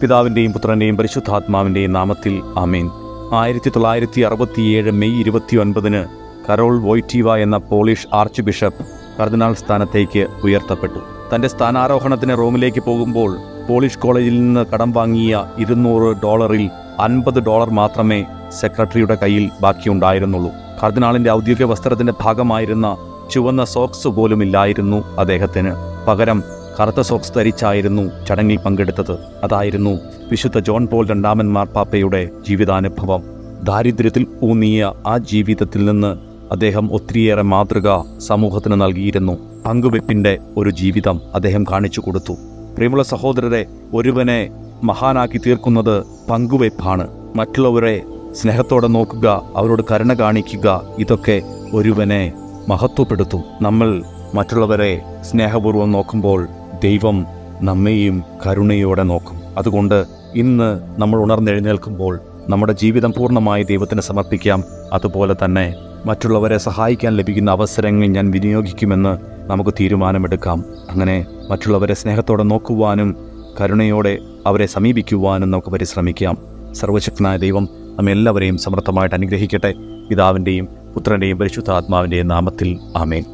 പിതാവിന്റെയും പുത്രന്റെയും പരിശുദ്ധാത്മാവിന്റെയും നാമത്തിൽ ആമേൻ. ആയിരത്തി തൊള്ളായിരത്തി അറുപത്തിയേഴ് മെയ് ഇരുപത്തിയൊൻപതിന് കരോൾ വോയ്റ്റീവ എന്ന പോളിഷ് ആർച്ച് ബിഷപ്പ് കർദിനാൾ സ്ഥാനത്തേക്ക് ഉയർത്തപ്പെട്ടു. തന്റെ സ്ഥാനാരോഹണത്തിന് റോമിലേക്ക് പോകുമ്പോൾ പോളിഷ് കോളേജിൽ നിന്ന് കടം വാങ്ങിയ ഇരുന്നൂറ് ഡോളറിൽ അൻപത് ഡോളർ മാത്രമേ സെക്രട്ടറിയുടെ കയ്യിൽ ബാക്കിയുണ്ടായിരുന്നുള്ളൂ. കർദിനാളിന്റെ ഔദ്യോഗിക വസ്ത്രത്തിന്റെ ഭാഗമായിരുന്ന ചുവന്ന സോക്സ് പോലും ഇല്ലായിരുന്നു അദ്ദേഹത്തിന്. പകരം കറുത്ത സോക്സ് ധരിച്ചായിരുന്നു ചടങ്ങിൽ പങ്കെടുത്തത്. അതായിരുന്നു വിശുദ്ധ ജോൺ പോൾ രണ്ടാമൻ മാർപ്പാപ്പയുടെ ജീവിതാനുഭവം. ദാരിദ്ര്യത്തിൽ ഊന്നിയ ആ ജീവിതത്തിൽ നിന്ന് അദ്ദേഹം ഒത്തിരിയേറെ മാതൃക സമൂഹത്തിന് നൽകിയിരുന്നു. പങ്കുവെപ്പിന്റെ ഒരു ജീവിതം അദ്ദേഹം കാണിച്ചു കൊടുത്തു. പ്രിയമുള്ള സഹോദരരെ ഒരുവനെ മഹാനാക്കി തീർക്കുന്നത് പങ്കുവെപ്പാണ്. മറ്റുള്ളവരെ സ്നേഹത്തോടെ നോക്കുക അവരോട് കരുണ കാണിക്കുക ഇതൊക്കെ ഒരുവനെ മഹത്വപ്പെടുത്തും. നമ്മൾ മറ്റുള്ളവരെ സ്നേഹപൂർവം നോക്കുമ്പോൾ ദൈവം നമ്മെയും കരുണയോടെ നോക്കും. അതുകൊണ്ട് ഇന്ന് നമ്മൾ ഉണർന്നെഴുന്നേൽക്കുമ്പോൾ നമ്മുടെ ജീവിതം പൂർണമായി ദൈവത്തിന് സമർപ്പിക്കാം. അതുപോലെ തന്നെ മറ്റുള്ളവരെ സഹായിക്കാൻ ലഭിക്കുന്ന അവസരങ്ങൾ ഞാൻ വിനിയോഗിക്കുമെന്ന് നമുക്ക് തീരുമാനമെടുക്കാം. അങ്ങനെ മറ്റുള്ളവരെ സ്നേഹത്തോടെ നോക്കുവാനും കരുണയോടെ അവരെ സമീപിക്കുവാനും നമുക്ക് പരിശ്രമിക്കാം. സർവശക്തനായ ദൈവം നമ്മെല്ലാവരെയും സമർത്ഥമായിട്ട് അനുഗ്രഹിക്കട്ടെ. പിതാവിന്റെയും പുത്രന്റെയും പരിശുദ്ധാത്മാവിന്റെയും നാമത്തിൽ ആമേൻ.